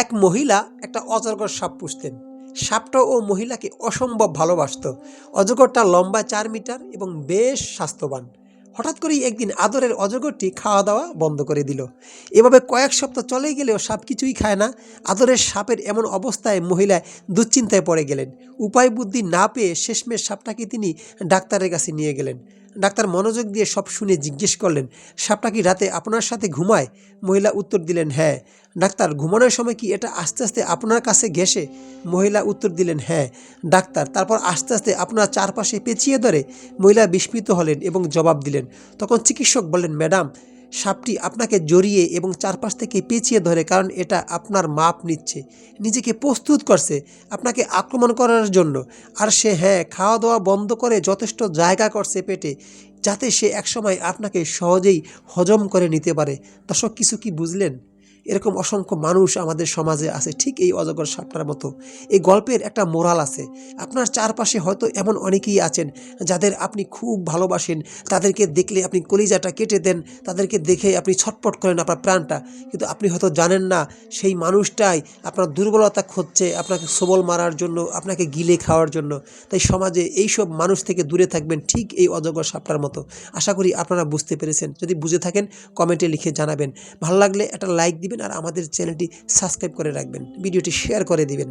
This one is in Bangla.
এক মহিলা একটা অজগর সাপ পুষতেন। সাপটা ও মহিলাকে অসম্ভব ভালোবাসত। অজগরটা লম্বা চার মিটার এবং বেশ স্বাস্থ্যবান। হঠাৎ করেই একদিন আদরের অজগরটি খাওয়া দাওয়া বন্ধ করে দিল। এভাবে কয়েক সপ্তাহ চলে গেলেও সাপ কিছুই খায় না। আদরের সাপের এমন অবস্থায় মহিলা দুশ্চিন্তায় পড়ে গেলেন। উপায় বুদ্ধি না পেয়ে শেষমেশ সাপটাকে তিনি ডাক্তারের কাছে নিয়ে গেলেন। ডাক্তার মনোযোগ দিয়ে সব শুনে জিজ্ঞেস করলেন, সাপটা কি রাতে আপনার সাথে ঘুমায়? মহিলা উত্তর দিলেন হ্যাঁ। ডাক্তার, ঘুমানোর সময় কি এটা আস্তে আস্তে আপনার কাছে ঘেসে মহিলা উত্তর দিলেন হ্যাঁ। ডাক্তার, তারপর আস্তে আস্তে আপনার চারপাশে পেঁচিয়ে ধরে? মহিলা বিস্মিত হলেন এবং জবাব দিলেন, তখন চিকিৎসক বললেন, ম্যাডাম সাপটি আপনাকে জড়িয়ে এবং চারপাশ থেকে পেঁচিয়ে ধরে কারণ এটা আপনার মাপ নিচ্ছে। নিজেকে প্রস্তুত করছে আপনাকে আক্রমণ করার জন্য। আর সে হ্যাঁ খাওয়া দাওয়া বন্ধ করে যথেষ্ট জায়গা করছে পেটে যাতে সে একসময় আপনাকে সহজেই হজম করে নিতে পারে। দর্শক, কিছু কি বুঝলেন? এরকম অসংখ্য মানুষ আমাদের সমাজে আছে, ঠিক এই অজগর সাপটার মতো। এই গল্পের একটা মোরাল আছে। আপনার চারপাশে হয়তো এমন অনেকেই আছেন যাদের আপনি খুব ভালোবাসেন, তাদেরকে দেখলে আপনি কলিজাটা কেটে দেন, তাদেরকে দেখে আপনি ছটপট করেন আপনার প্রাণটা। কিন্তু আপনি হয়তো জানেন না, সেই মানুষটাই আপনার দুর্বলতা খুঁজছে আপনাকে সবল মারার জন্য, আপনাকে গিলে খাওয়ার জন্য। তাই সমাজে এইসব মানুষ থেকে দূরে থাকবেন ঠিক এই অজগর সাপটার মতো। আশা করি আপনারা বুঝতে পেরেছেন। যদি বুঝে থাকেন, কমেন্টে লিখে জানাবেন। ভালো লাগলে একটা লাইক দিবেন। আর আমাদের চ্যানেলটি সাবস্ক্রাইব করে রাখবেন। ভিডিওটি শেয়ার করে দিবেন।